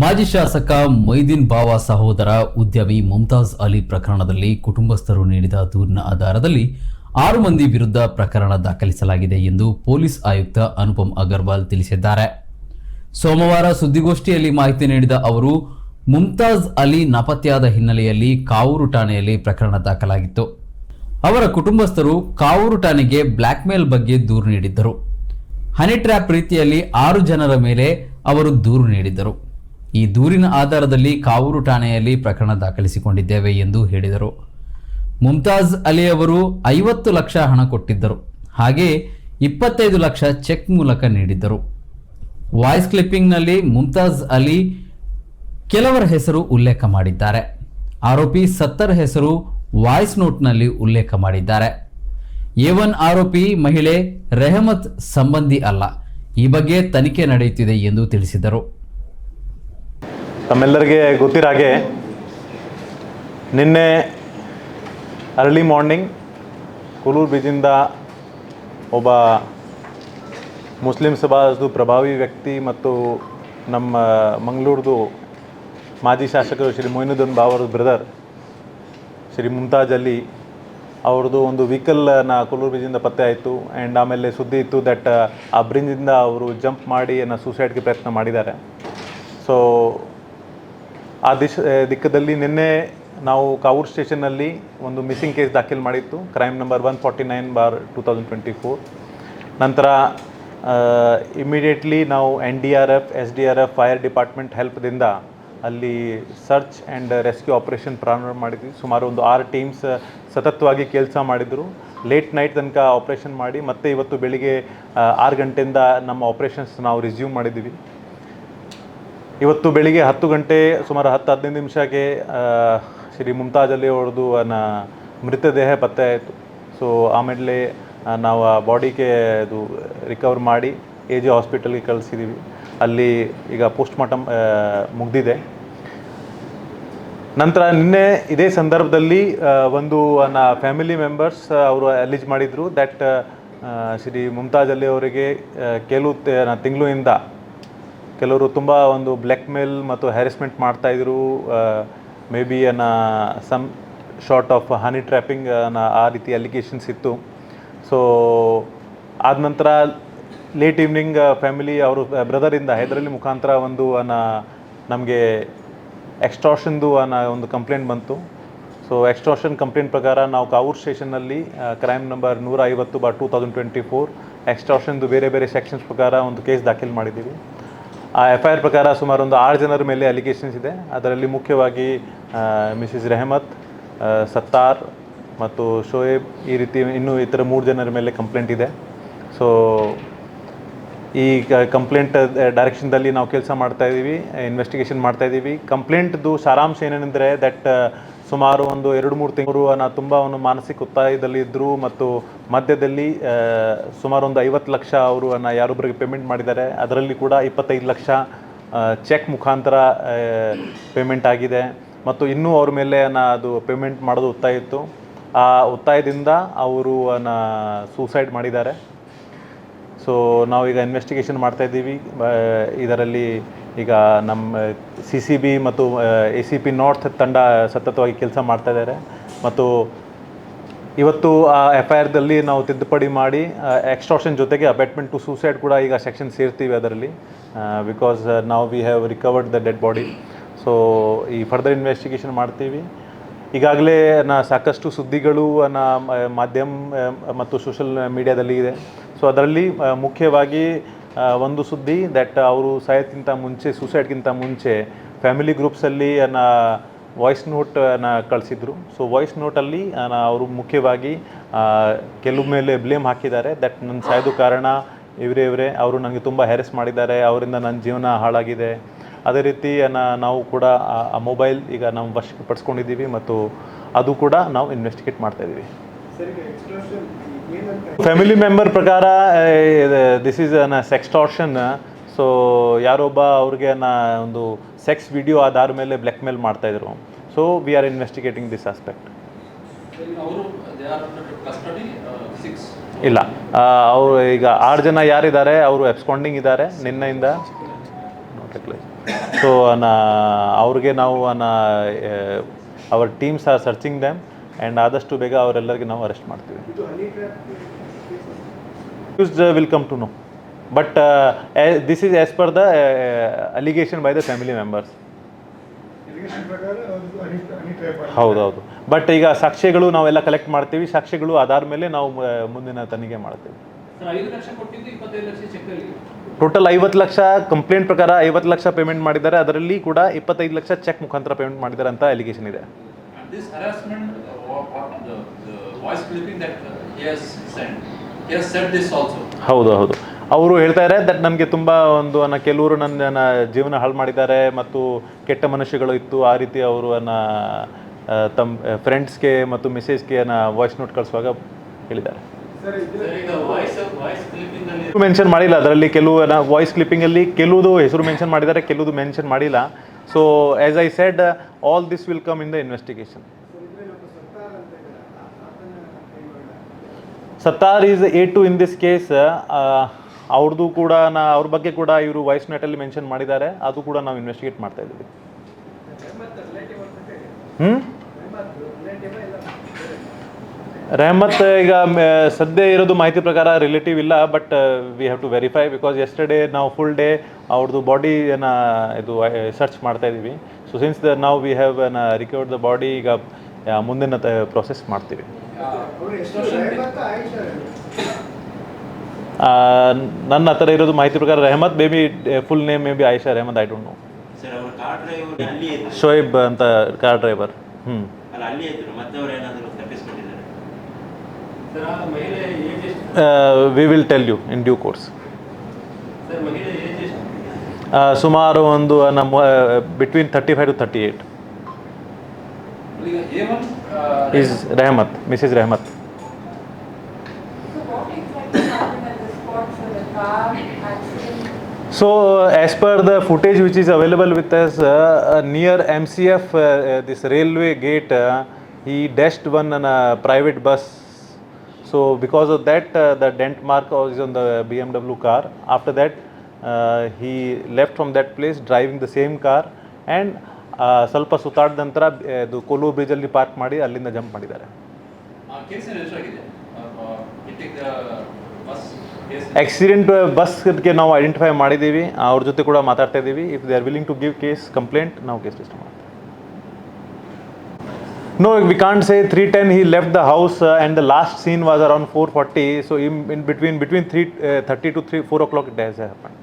ಮಾಜಿ ಶಾಸಕ ಮೊಯ್ದೀನ್ ಬಾವಾ ಸಹೋದರ ಉದ್ಯಮಿ ಮುಮ್ತಾಜ್ ಅಲಿ ಪ್ರಕರಣದಲ್ಲಿ ಕುಟುಂಬಸ್ಥರು ನೀಡಿದ ದೂರಿನ ಆಧಾರದಲ್ಲಿ ಆರು ಮಂದಿ ವಿರುದ್ಧ ಪ್ರಕರಣ ದಾಖಲಿಸಲಾಗಿದೆ ಎಂದು ಪೊಲೀಸ್ ಆಯುಕ್ತ ಅನುಪಮ್ ಅಗರ್ವಾಲ್ ತಿಳಿಸಿದ್ದಾರೆ. ಸೋಮವಾರ ಸುದ್ದಿಗೋಷ್ಠಿಯಲ್ಲಿ ಮಾಹಿತಿ ನೀಡಿದ ಅವರು, ಮುಮ್ತಾಜ್ ಅಲಿ ನಾಪತ್ತೆಯಾದ ಹಿನ್ನೆಲೆಯಲ್ಲಿ ಕಾವೂರು ಠಾಣೆಯಲ್ಲಿ ಪ್ರಕರಣ ದಾಖಲಾಗಿತ್ತು. ಅವರ ಕುಟುಂಬಸ್ಥರು ಕಾವೂರು ಠಾಣೆಗೆ ಬ್ಲ್ಯಾಕ್ಮೇಲ್ ಬಗ್ಗೆ ದೂರು ನೀಡಿದ್ದರು. ಹನಿ ಟ್ರ್ಯಾಪ್ ರೀತಿಯಲ್ಲಿ ಆರು ಜನರ ಮೇಲೆ ಅವರು ದೂರು ನೀಡಿದ್ದರು. ಈ ದೂರಿನ ಆಧಾರದಲ್ಲಿ ಕಾವೂರು ಠಾಣೆಯಲ್ಲಿ ಪ್ರಕರಣ ದಾಖಲಿಸಿಕೊಂಡಿದ್ದೇವೆ ಎಂದು ಹೇಳಿದರು. ಮುಮ್ತಾಜ್ ಅಲಿ ಅವರು ಐವತ್ತು ಲಕ್ಷ ಹಣ ಕೊಟ್ಟಿದ್ದರು. ಹಾಗೆ ಇಪ್ಪತ್ತೈದು ಲಕ್ಷ ಚೆಕ್ ಮೂಲಕ ನೀಡಿದ್ದರು. ವಾಯ್ಸ್ ಕ್ಲಿಪ್ಪಿಂಗ್ನಲ್ಲಿ ಮುಮ್ತಾಜ್ ಅಲಿ ಕೆಲವರ ಹೆಸರು ಉಲ್ಲೇಖ ಮಾಡಿದ್ದಾರೆ. ಆರೋಪಿ ಸತ್ತರ್ ಹೆಸರು ವಾಯ್ಸ್ ನೋಟ್ನಲ್ಲಿ ಉಲ್ಲೇಖ ಮಾಡಿದ್ದಾರೆ. ಎ ಒನ್ ಆರೋಪಿ ಮಹಿಳೆ ರೆಹಮತ್ ಸಂಬಂಧಿ ಅಲ್ಲ. ಈ ಬಗ್ಗೆ ತನಿಖೆ ನಡೆಯುತ್ತಿದೆ ಎಂದು ತಿಳಿಸಿದರು. ತಮ್ಮೆಲ್ಲರಿಗೆ ಗೊತ್ತಿರಾಗೆ ನಿನ್ನೆ ಅರ್ಲಿ ಮಾರ್ನಿಂಗ್ ಕುಲೂರು ಬೀಜಿಂದ ಒಬ್ಬ ಮುಸ್ಲಿಂ ಸಮಾಜದ ಪ್ರಭಾವಿ ವ್ಯಕ್ತಿ ಮತ್ತು ನಮ್ಮ ಮಂಗಳೂರ್ದು ಮಾಜಿ ಶಾಸಕರು ಶ್ರೀ ಮೊಯ್ನುದ್ದೀನ್ ಬಾವರ ಬ್ರದರ್ ಶ್ರೀ ಮುಮ್ತಾಜ್ ಅಲಿ ಅವ್ರದ್ದು ಒಂದು ವೆಹಿಕಲ್ನ ಕುಲೂರು ಬ್ರಿಡ್ಜಿಂದ ಪತ್ತೆ ಆಯಿತು ಆ್ಯಂಡ್ ಆಮೇಲೆ ಸುದ್ದಿ ಇತ್ತು ದಟ್, ಆ ಬ್ರಿಡ್ಜಿಂದ ಅವರು ಜಂಪ್ ಮಾಡಿ ಏನೋ ಸೂಸೈಡ್ಗೆ ಪ್ರಯತ್ನ ಮಾಡಿದ್ದಾರೆ. ಸೊ ಆ ದಿಶ ದಿಕ್ಕದಲ್ಲಿ ನಿನ್ನೆ ನಾವು ಕಾವೂರ್ ಸ್ಟೇಷನ್ನಲ್ಲಿ ಒಂದು ಮಿಸ್ಸಿಂಗ್ ಕೇಸ್ ದಾಖಲು ಮಾಡಿತ್ತು, crime number one forty nine bar two thousand twenty four. ನಂತರ ಇಮಿಡಿಯೇಟ್ಲಿ ನಾವು N D R F, S D R F, fire department ಹೆಲ್ಪ್ದಿಂದ ಅಲ್ಲಿ ಸರ್ಚ್ ಆ್ಯಂಡ್ ರೆಸ್ಕ್ಯೂ ಆಪರೇಷನ್ ಪ್ರಾರಂಭ ಮಾಡಿದ್ವಿ. ಸುಮಾರು ಒಂದು ಆರು ಟೀಮ್ಸ್ ಸತತವಾಗಿ ಕೆಲಸ ಮಾಡಿದರು. ಲೇಟ್ ನೈಟ್ ತನಕ ಆಪ್ರೇಷನ್ ಮಾಡಿ ಮತ್ತೆ ಇವತ್ತು ಬೆಳಿಗ್ಗೆ ಆರು ಗಂಟೆಯಿಂದ ನಮ್ಮ ಆಪ್ರೇಷನ್ಸ್ ನಾವು ರಿಸ್ಯೂಮ್ ಮಾಡಿದ್ದೀವಿ ಇವತ್ತು ಬೆಳಿಗ್ಗೆ ಹತ್ತು ಗಂಟೆ ಸುಮಾರು ಹತ್ತು ಹದಿನೈದು ನಿಮಿಷಕ್ಕೆ ಶ್ರೀ ಮುಮ್ತಾಜ್ ಅಲಿ ಅವ್ರದ್ದು ಮೃತದೇಹ ಪತ್ತೆ ಆಯಿತು. ಸೊ ಆಮೇಲೆ ನಾವು ಆ ಬಾಡಿಗೆ ಅದು ರಿಕವರ್ ಮಾಡಿ ಎ ಜಿ ಹಾಸ್ಪಿಟಲ್ಗೆ ಕಳಿಸಿದ್ದೀವಿ ಅಲ್ಲಿ ಈಗ ಪೋಸ್ಟ್ ಮಾರ್ಟಮ್ ಮುಗ್ದಿದೆ. ನಂತರ ನಿನ್ನೆ ಇದೇ ಸಂದರ್ಭದಲ್ಲಿ ಒಂದು ನನ್ನ ಫ್ಯಾಮಿಲಿ ಮೆಂಬರ್ಸ್ ಅವರು ಅಲಿಜ್ ಮಾಡಿದರು ದ್ಯಾಟ್ ಶ್ರೀ ಮುಮ್ತಾಜ್ ಅಲಿ ಅವರಿಗೆ ಕೆಲವು ತಿಂಗಳಿಂದ ಕೆಲವರು ತುಂಬ ಒಂದು ಬ್ಲ್ಯಾಕ್ ಮೇಲ್ ಮತ್ತು ಹ್ಯಾರಿಸ್ಮೆಂಟ್ ಮಾಡ್ತಾಯಿದ್ರು ಮೇ ಬಿ ಅನ್ನ some sort of honey trapping ಆ ರೀತಿ ಅಲಿಗೇಷನ್ಸ್ ಇತ್ತು. ಸೊ ಆದ ನಂತರ ಲೇಟ್ ಈವ್ನಿಂಗ್ ಫ್ಯಾಮಿಲಿ ಅವರು ಬ್ರದರಿಂದ ಹೈದರಾಲಿ ಮುಖಾಂತರ ಒಂದು ಅನ್ನ ನಮಗೆ ಎಕ್ಸ್ಟ್ರಾಷನ್ದು ಅನ್ನೋ ಒಂದು ಕಂಪ್ಲೇಂಟ್ ಬಂತು. ಸೊ ಎಕ್ಸ್ಟ್ರಾಷನ್ ಕಂಪ್ಲೇಂಟ್ ಪ್ರಕಾರ ನಾವು ಕಾವೂರ್ ಸ್ಟೇಷನ್ನಲ್ಲಿ ಕ್ರೈಮ್ ನಂಬರ್ ನೂರ ಐವತ್ತು bar two thousand twenty four ಎಕ್ಸ್ಟ್ರಾಷನ್ದು ಬೇರೆ ಬೇರೆ ಸೆಕ್ಷನ್ಸ್ ಪ್ರಕಾರ ಒಂದು ಕೇಸ್ ದಾಖಲು ಮಾಡಿದ್ದೀವಿ. ಆ ಎಫ್ ಐ ಆರ್ ಪ್ರಕಾರ ಸುಮಾರು ಒಂದು ಆರು ಜನರ ಮೇಲೆ ಅಲಿಗೇಷನ್ಸ್ ಇದೆ. ಅದರಲ್ಲಿ ಮುಖ್ಯವಾಗಿ ಮಿಸಿಸ್ ರೆಹಮತ್ ಸತ್ತಾರ್ ಮತ್ತು ಶೋಯೇಬ್ ಈ ರೀತಿ ಇನ್ನೂ ಇತರ ಮೂರು ಜನರ ಮೇಲೆ ಕಂಪ್ಲೇಂಟ್ ಇದೆ. ಸೊ ಈ ಕಂಪ್ಲೇಂಟ್ ಡೈರೆಕ್ಷನ್ದಲ್ಲಿ ನಾವು ಕೆಲಸ ಮಾಡ್ತಾ ಇದ್ದೀವಿ ಇನ್ವೆಸ್ಟಿಗೇಷನ್ ಮಾಡ್ತಾ ಇದ್ದೀವಿ ಕಂಪ್ಲೇಂಟ್ದು ಸಾರಾಂಶ ಏನೇನೆಂದರೆ ದಟ್ ಸುಮಾರು ಒಂದು ಎರಡು ಮೂರು ತಿಂಗಳು ನಾನು ತುಂಬ ಅವನು ಮಾನಸಿಕ ಒತ್ತಾಯದಲ್ಲಿ ಇದ್ದರು ಮತ್ತು ಮಧ್ಯದಲ್ಲಿ ಸುಮಾರು ಒಂದು ಐವತ್ತು ಲಕ್ಷ ಅವರು ಅನ್ನ ಯಾರೊಬ್ಬರಿಗೆ ಪೇಮೆಂಟ್ ಮಾಡಿದ್ದಾರೆ. ಅದರಲ್ಲಿ ಕೂಡ ಇಪ್ಪತ್ತೈದು ಲಕ್ಷ ಚೆಕ್ ಮುಖಾಂತರ ಪೇಮೆಂಟ್ ಆಗಿದೆ. ಮತ್ತು ಇನ್ನೂ ಅವ್ರ ಮೇಲೆ ಅನ್ನ ಅದು ಪೇಮೆಂಟ್ ಮಾಡೋದು ಒತ್ತಾಯ ಇತ್ತು. ಆ ಒತ್ತಾಯದಿಂದ ಅವರು ಅನ್ನ ಸೂಸೈಡ್ ಮಾಡಿದ್ದಾರೆ. ಸೊ ನಾವೀಗ ಇನ್ವೆಸ್ಟಿಗೇಷನ್ ಮಾಡ್ತಾ ಇದ್ದೀವಿ. ಇದರಲ್ಲಿ ಈಗ ನಮ್ಮ ಸಿ ಸಿ ಬಿ ಮತ್ತು ಎ ಸಿ ಪಿ ನಾರ್ತ್ ತಂಡ ಸತತವಾಗಿ ಕೆಲಸ ಮಾಡ್ತಾ ಇದ್ದಾರೆ. ಮತ್ತು ಇವತ್ತು ಆ ಎಫ್ ಐ ಆರ್ದಲ್ಲಿ ನಾವು ತಿದ್ದುಪಡಿ ಮಾಡಿ ಎಕ್ಸ್ಟ್ರಾಕ್ಷನ್ ಜೊತೆಗೆ ಅಬೆಟ್ಮೆಂಟ್ ಟು ಸೂಸೈಡ್ ಕೂಡ ಈಗ ಸೆಕ್ಷನ್ ಸೇರ್ತೀವಿ ಅದರಲ್ಲಿ. ಬಿಕಾಸ್ ನಾವು we have recovered the dead body so ಈ ಫರ್ದರ್ ಇನ್ವೆಸ್ಟಿಗೇಷನ್ ಮಾಡ್ತೀವಿ. ಈಗಾಗಲೇ ನಾ, ಸಾಕಷ್ಟು ಸುದ್ದಿಗಳು, ನಾ ಮಾಧ್ಯಮ ಮತ್ತು ಸೋಷಲ್ ಮೀಡಿಯಾದಲ್ಲಿ ಇದೆ. ಸೊ ಅದರಲ್ಲಿ ಮುಖ್ಯವಾಗಿ ಒಂದು ಸುದ್ದಿ ದಟ್ ಅವರು ಸಾಯೋದಕ್ಕಿಂತ ಮುಂಚೆ ಸೂಸೈಡ್ಗಿಂತ ಮುಂಚೆ ಫ್ಯಾಮಿಲಿ ಗ್ರೂಪ್ಸಲ್ಲಿ ನಾ ವಾಯ್ಸ್ ನೋಟನ್ನು ಕಳಿಸಿದ್ರು. ಸೊ ವಾಯ್ಸ್ ನೋಟಲ್ಲಿ ಅವರು ಮುಖ್ಯವಾಗಿ ಕೆಲವು ಮೇಲೆ ಬ್ಲೇಮ್ ಹಾಕಿದ್ದಾರೆ. ದಟ್ ನನ್ನ ಸಾಯೋದು ಕಾರಣ, ಇವರೇ ಇವರೇ, ಅವರು ನನಗೆ ತುಂಬ ಹ್ಯಾರೆಸ್ ಮಾಡಿದ್ದಾರೆ, ಅವರಿಂದ ನನ್ನ ಜೀವನ ಹಾಳಾಗಿದೆ. ಅದೇ ರೀತಿ ನಾವು ಕೂಡ ಆ- ಮೊಬೈಲ್ ಈಗ ನಾವು ವಶಕ್ಕೆ ಪಡಿಸ್ಕೊಂಡಿದ್ದೀವಿ ಮತ್ತು ಅದು ಕೂಡ ನಾವು ಇನ್ವೆಸ್ಟಿಗೇಟ್ ಮಾಡ್ತಾ ಇದ್ದೀವಿ ಫ್ಯಾಮಿಲಿ ಮೆಂಬರ್ ಪ್ರಕಾರ this is an sextortion so ಯಾರೊಬ್ಬ ಅವ್ರಿಗೆ ನಾ ಒಂದು ಸೆಕ್ಸ್ ವಿಡಿಯೋ ಆಧಾರ ಮೇಲೆ ಬ್ಲ್ಯಾಕ್ ಮೇಲ್ ಮಾಡ್ತಾಯಿದ್ರು so we are investigating this aspect ಅವರು ದೇ ಆರ್ ಅಂಡರ್ ಕಸ್ಟಡಿ ಸಿಕ್ಸ್ ಇಲ್ಲ. ಅವರು ಈಗ ಆರು ಜನ ಯಾರಿದ್ದಾರೆ ಅವರು ಎಬ್ಸ್ಕೊಂಡಿಂಗ್ ಇದ್ದಾರೆ ನಿನ್ನೆಯಿಂದ. ಸೊ ಅವ್ರಿಗೆ ನಾವು our teams are searching them and ಆದಷ್ಟು ಬೇಗ ಅವರೆಲ್ಲರಿಗೆ ನಾವು ಅರೆಸ್ಟ್ ಮಾಡ್ತೀವಿ. You will come to know but this is as per the allegation by the family members ಹೌದೌದು. ಬಟ್ ಈಗ ಸಾಕ್ಷ್ಯಗಳು ನಾವೆಲ್ಲ ಕಲೆಕ್ಟ್ ಮಾಡ್ತೀವಿ. ಸಾಕ್ಷ್ಯಗಳು ಆಧಾರ ಮೇಲೆ ನಾವು ಮುಂದಿನ ತನಿಖೆ ಮಾಡ್ತೀವಿ. ಟೋಟಲ್ ಐವತ್ತು ಲಕ್ಷ ಕಂಪ್ಲೇಂಟ್ ಪ್ರಕಾರ ಐವತ್ತು ಲಕ್ಷ ಪೇಮೆಂಟ್ ಮಾಡಿದ್ದಾರೆ. ಅದರಲ್ಲಿ ಕೂಡ ಇಪ್ಪತ್ತೈದು ಲಕ್ಷ ಚೆಕ್ ಮುಖಾಂತರ ಪೇಮೆಂಟ್ ಮಾಡಿದ್ದಾರೆ ಅಂತ ಅಲಿಗೇಷನ್ ಇದೆ. This voice clipping that that he has sent he has said this also. ಹೌದು ಹೌದು. ಅವರು ಹೇಳ್ತಾ ಇದ್ದಾರೆ ದಟ್ ನನಗೆ ತುಂಬ ಒಂದು ನನ್ನ ಕೆಲವರು ನನ್ನ ನನ್ನ ಜೀವನ ಹಾಳು ಮಾಡಿದ್ದಾರೆ ಮತ್ತು ಕೆಟ್ಟ ಮನುಷ್ಯಗಳು ಇತ್ತು. ಆ ರೀತಿ ಅವರು ನನ್ನ ತಮ್ಮ ಫ್ರೆಂಡ್ಸ್ಗೆ ಮತ್ತು ಮೆಸೇಜ್ಗೆ ವಾಯ್ಸ್ ನೋಟ್ ಕಳಿಸುವಾಗ ಹೇಳಿದ್ದಾರೆ. ಮೆನ್ಷನ್ ಮಾಡಿಲ್ಲ. ಅದರಲ್ಲಿ ಕೆಲವು ವಾಯ್ಸ್ ಕ್ಲಿಪ್ಪಿಂಗಲ್ಲಿ ಕೆಲವುದು ಹೆಸರು ಮೆನ್ಷನ್ ಮಾಡಿದ್ದಾರೆ ಕೆಲವುದು ಮೆನ್ಷನ್ ಮಾಡಿಲ್ಲ. So as I said all this will come in the investigation Sattar is A two in this case ಅವ್ರದ್ದು ಕೂಡ ನಾ ಅವ್ರ ಬಗ್ಗೆ ಕೂಡ ಇವರು ವಾಯ್ಸ್ ನೆಟಲ್ಲಿ ಮೆನ್ಷನ್ ಮಾಡಿದ್ದಾರೆ. ಅದು ಕೂಡ ನಾವು ಇನ್ವೆಸ್ಟಿಗೇಟ್ ಮಾಡ್ತಾ ಇದ್ದೀವಿ. ಹ್ಞೂ ರೆಹಮತ್ ಈಗ ಸದ್ಯ ಇರೋದು ಮಾಹಿತಿ ಪ್ರಕಾರ ರಿಲೇಟಿವ್ ಇಲ್ಲ but we have to verify because yesterday ನಾವು ಫುಲ್ ಡೇ ಅವ್ರದ್ದು ಬಾಡಿನ ಇದು ಸರ್ಚ್ ಮಾಡ್ತಾ ಇದ್ದೀವಿ ಸೊ ಸಿನ್ಸ್ ದ ನಾವು we have recovered the body ಈಗ ಮುಂದಿನ ಪ್ರೊಸೆಸ್ ಮಾಡ್ತೀವಿ. ನನ್ನ ಹತ್ರ ಇರೋದು ಮಾಹಿತಿ ಪ್ರಕಾರ Rehmat baby full name maybe Ayesha Rehmat I don't know Shoaib ಅಂತ ಕಾರ್ ಡ್ರೈವರ್ ಹ್ಞೂ We will tell you in due course sir ಮಹಿಳೆ ಏಜ್ ಎಷ್ಟು ಸುಮಾರು ಒಂದು ನಮ್ಮ between thirty five to thirty eight ಈಗ a one is Rehmat Mrs Rehmat So what exactly happened at the spot for the car accident? So, as per the footage which is available with us, uh, uh, near MCF, uh, uh, this railway gate, uh, he dashed one on a private bus. So, because of that, uh, the dent mark was on the BMW car. After that, uh, he left from that place driving the same car and uh, ಸ್ವಲ್ಪ ಸುತ್ತಾಡಿದ ನಂತರ uh, ಇದು Kollur ಬ್ರಿಡ್ಜಲ್ಲಿ park ಮಾಡಿ ಅಲ್ಲಿಂದ jump ಮಾಡಿದ್ದಾರೆ. Accident ಬಸ್ಗೆ ನಾವು identify ಮಾಡಿದ್ದೀವಿ. ಅವ್ರ ಜೊತೆ ಕೂಡ ಮಾತಾಡ್ತಾ ಇದ್ದೀವಿ. If they are willing to give case complaint ನಾವು ಕೇಸ್ ರಿಜಿಸ್ಟರ್ ಮಾಡ್ತೀವಿ. No, we can't say 310. He left the house, uh, and the last scene was around 4:40. So in, in between between 3:30 uh, to 3 4 o'clock, it has happened.